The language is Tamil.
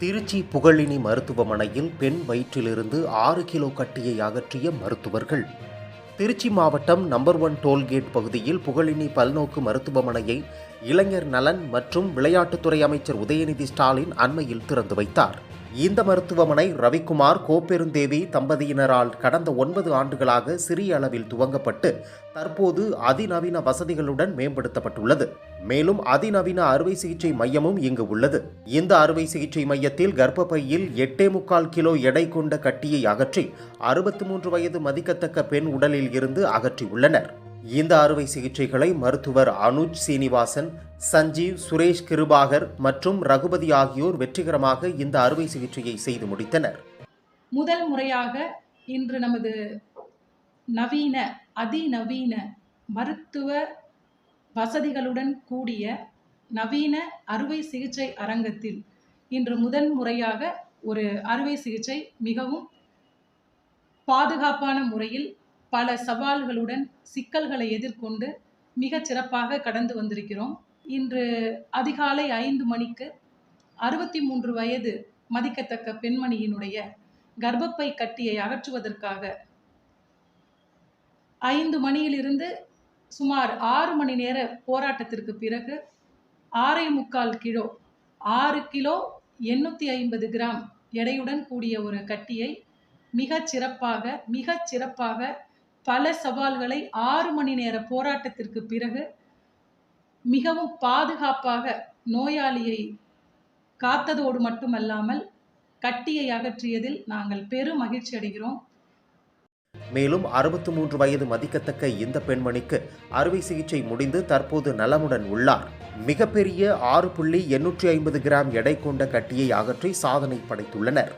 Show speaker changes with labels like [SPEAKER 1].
[SPEAKER 1] திருச்சி புகழினி மருத்துவமனையில் பெண் வயிற்றிலிருந்து ஆறு கிலோ கட்டியை அகற்றிய மருத்துவர்கள். திருச்சி மாவட்டம் நம்பர் ஒன் டோல்கேட் பகுதியில் புகழினி பல்நோக்கு மருத்துவமனையை இளைஞர் நலன் மற்றும் விளையாட்டுத்துறை அமைச்சர் உதயநிதி ஸ்டாலின் அண்மையில் திறந்து வைத்தார். இந்த மருத்துவமனை ரவிக்குமார் கோப்பெருந்தேவி தம்பதியினரால் கடந்த ஒன்பது ஆண்டுகளாக சிறிய அளவில் துவங்கப்பட்டு தற்போது அதிநவீன வசதிகளுடன் மேம்படுத்தப்பட்டுள்ளது. மேலும் அதிநவீன அறுவை சிகிச்சை மையமும் இங்கு உள்ளது. இந்த அறுவை சிகிச்சை மையத்தில் கர்ப்பப்பையில் எட்டே முக்கால் கிலோ எடை கொண்ட கட்டியை அகற்றி அறுபத்தி மூன்று வயது மதிக்கத்தக்க பெண் உடலில் இருந்து அகற்றியுள்ளனர். இந்த அறுவை சிகிச்சைகளை மருத்துவர் அனுஜ் சீனிவாசன் சஞ்சீவ் சுரேஷ் கிருபாகர் மற்றும் ரகுபதி ஆகியோர் வெற்றிகரமாக இந்த அறுவை சிகிச்சையை செய்து முடித்தனர்.
[SPEAKER 2] முதல் முறையாக இன்று நமது நவீன அதிநவீன மருத்துவ வசதிகளுடன் கூடிய நவீன அறுவை சிகிச்சை அரங்கத்தில் இன்று முதன் முறையாக ஒரு அறுவை சிகிச்சை மிகவும் பாதுகாப்பான முறையில் பல சவால்களுடன் சிக்கல்களை எதிர்கொண்டு மிகச் சிறப்பாக கடந்து வந்திருக்கிறோம். இன்று அதிகாலை ஐந்து மணிக்கு அறுபத்தி மூன்று வயது மதிக்கத்தக்க பெண்மணியினுடைய கர்ப்பப்பை கட்டியை அகற்றுவதற்காக ஐந்து மணியிலிருந்து சுமார் ஆறு மணி நேர போராட்டத்திற்கு பிறகு ஆறே முக்கால் கிலோ ஆறு கிலோ எண்ணூற்றி ஐம்பது கிராம் எடையுடன் கூடிய ஒரு கட்டியை மிகச் சிறப்பாக மிகச் சிறப்பாக பல சவால்களை ஆறு மணி நேர போராட்டத்திற்கு பிறகு மிகவும் பாதுகாப்பாக நோயாளியை காத்ததோடு மட்டுமல்லாமல் கட்டியை அகற்றியதில் நாங்கள் பெரும் மகிழ்ச்சி அடைகிறோம்.
[SPEAKER 1] மேலும் அறுபத்து மூன்று வயது மதிக்கத்தக்க இந்த பெண்மணிக்கு அறுவை சிகிச்சை முடிந்து தற்போது நலமுடன் உள்ளார். மிகப்பெரிய ஆறு புள்ளி எண்ணூற்றி ஐம்பது கிராம் எடை கொண்ட கட்டியை அகற்றி சாதனை படைத்துள்ளனர்.